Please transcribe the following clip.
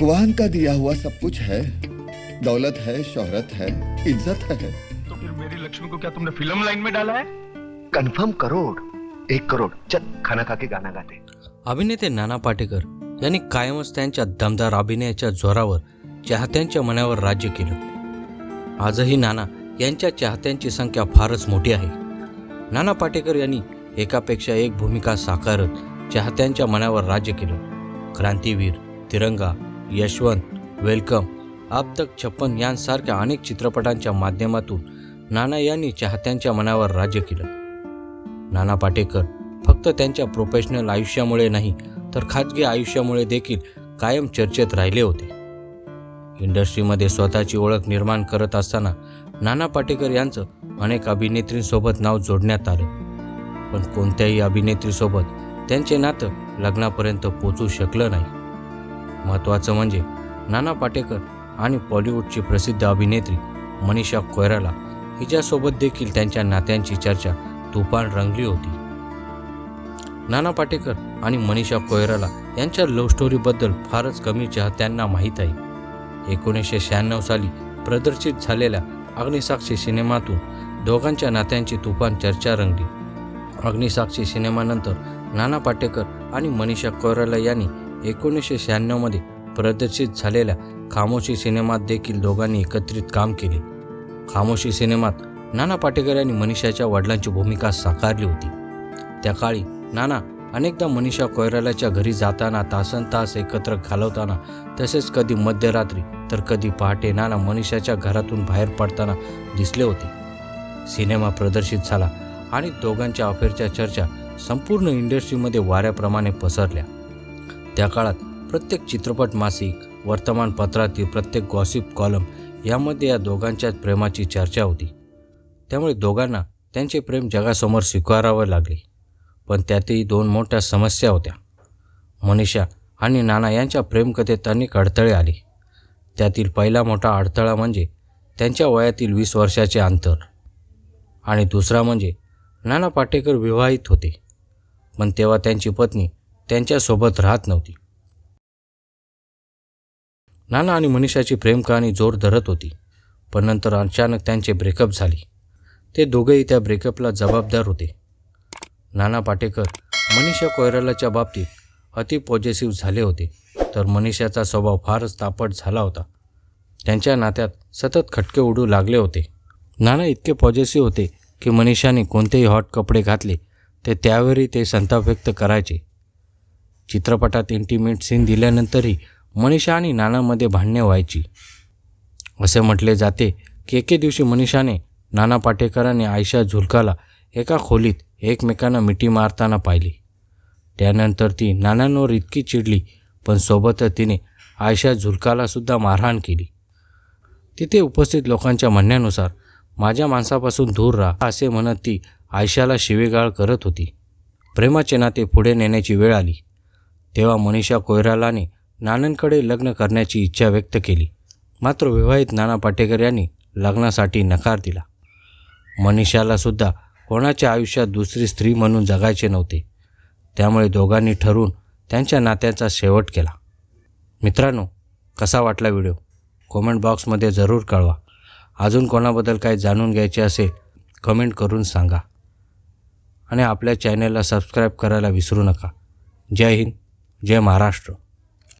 भगवान का दिया हुआ सब कुछ है। दौलत है शोहरत है इज्जत है। तो फिर मेरी लक्ष्मी को क्या तुमने फिल्म लाइन में डाला है? कन्फर्म करोड एक करोड चल खाना खा के गाना गाते। अभिनेते नाना पाटेकर यांनी कायमच त्यांच्या दमदार अभिनयाच्या जोरावर चाहत्यांच्या मनावर राज्य केलं. आजही नाना यांच्या चाहत्यांची संख्या फारच मोठी आहे. नाना पाटेकर यांनी एकापेक्षा एक भूमिका साकारत चाहत्यांच्या मनावर राज्य केलं. क्रांतीवीर तिरंगा यशवंत वेलकम. अब तक छप्पन यांसारख्या अनेक चित्रपटांच्या माध्यमातून नाना यांनी चाहत्यांच्या मनावर राज्य केलं. नाना पाटेकर फक्त त्यांच्या प्रोफेशनल आयुष्यामुळे नाही तर खाजगी आयुष्यामुळे देखील कायम चर्चेत राहिले होते. इंडस्ट्रीमध्ये स्वतःची ओळख निर्माण करत असताना नाना पाटेकर यांचं अनेक अभिनेत्रींसोबत नाव जोडण्यात आलं. पण कोणत्याही अभिनेत्रीसोबत त्यांचे नातं लग्नापर्यंत पोचू शकलं नाही. महत्त्वाचं म्हणजे नाना पाटेकर आणि बॉलिवूडची प्रसिद्ध अभिनेत्री मनीषा कोयराला हिच्यासोबत देखील त्यांच्या नात्यांची चर्चा तुफान रंगली होती. नाना पाटेकर आणि मनीषा कोयराला यांच्या लव्ह स्टोरीबद्दल फारच कमी चाहत्यांना माहीत आहे. एकोणीसशे शहाण्णव साली प्रदर्शित झालेल्या अग्निसाक्षी सिनेमातून दोघांच्या नात्यांची तुफान चर्चा रंगली. अग्निसाक्षी सिनेमानंतर नाना पाटेकर आणि मनीषा कोयराला यांनी एकोणीसशे शहाण्णवमध्ये प्रदर्शित झालेल्या खामोशी सिनेमात देखील दोघांनी एकत्रित काम केले. खामोशी सिनेमात नाना पाटेकर यांनी मनीषाच्या वडिलांची भूमिका साकारली होती. त्या काळी नाना अनेकदा मनीषा कोयरालाच्या घरी जाताना तासन तास एकत्र घालवताना तसेच कधी मध्यरात्री तर कधी पहाटे नाना मनीषाच्या घरातून बाहेर पडताना दिसले होते. सिनेमा प्रदर्शित झाला आणि दोघांच्या अफेअरच्या चर्चा संपूर्ण इंडस्ट्रीमध्ये वाऱ्याप्रमाणे पसरल्या. त्या काळात प्रत्येक चित्रपट मासिक वर्तमानपत्रातील प्रत्येक गॉसिप कॉलम यामध्ये या दोघांच्याच प्रेमाची चर्चा होती. त्यामुळे दोघांना त्यांचे प्रेम जगासमोर स्वीकारावं लागले. पण त्यातही दोन मोठ्या समस्या होत्या. मनीषा आणि नाना यांच्या प्रेमकथेत अनेक अडथळे आले. त्यातील पहिला मोठा अडथळा म्हणजे त्यांच्या वयातील वीस वर्षाचे अंतर. आणि दुसरा म्हणजे नाना पाटेकर विवाहित होते. पण तेव्हा त्यांची पत्नी त्यांच्यासोबत राहत नव्हती. नाना आणि मनीषाची प्रेम कहाणी जोर धरत होती पण नंतर अचानक त्यांचे ब्रेकअप झाले. ते दोघेही त्या ब्रेकअपला जबाबदार होते. नाना पाटेकर मनीषा कोयरालाच्या बाबतीत अति पॉझिटिव्ह झाले होते तर मनीषाचा स्वभाव फारच तापट झाला होता. त्यांच्या नात्यात सतत खटके उडू लागले होते. नाना इतके पॉझिटिव्ह होते की मनीषाने कोणतेही हॉट कपडे घातले ते त्यावेळी ते संताप व्यक्त करायचे. चित्रपटात इंटिमेट सीन दिल्यानंतरही मनीषा आणि नानामध्ये भांडणे व्हायची. असे म्हटले जाते की एके दिवशी मनीषाने नाना पाटेकरांनी आयशा झुलकाला एका खोलीत एकमेकांना मिठी मारताना पाहिली. त्यानंतर ती नानांवर इतकी चिडली पण सोबतच तिने आयशा झुलकालासुद्धा मारहाण केली. तिथे उपस्थित लोकांच्या म्हणण्यानुसार माझ्या माणसापासून दूर राहा असे म्हणत ती आयशाला शिवेगाळ करत होती. प्रेमाचे नाते पुढे नेण्याची वेळ आली. तेव्हा मनीषा कोयरालाने नानांकडे लग्न करण्याची इच्छा व्यक्त केली. मात्र विवाहित नाना पाटेकर यांनी लग्नासाठी नकार दिला. मनीषालासुद्धा कोणाच्या आयुष्यात दुसरी स्त्री म्हणून जगायचे नव्हते. त्यामुळे दोघांनी ठरवून त्यांच्या नात्याचा शेवट केला. मित्रांनो कसा वाटला व्हिडिओ? कॉमेंट बॉक्समध्ये जरूर कळवा. अजून कोणाबद्दल काय जाणून घ्यायचे असेल कमेंट करून सांगा. आणि आपल्या चॅनलला सबस्क्राईब करायला विसरू नका. जय हिंद. जय महाराष्ट्र.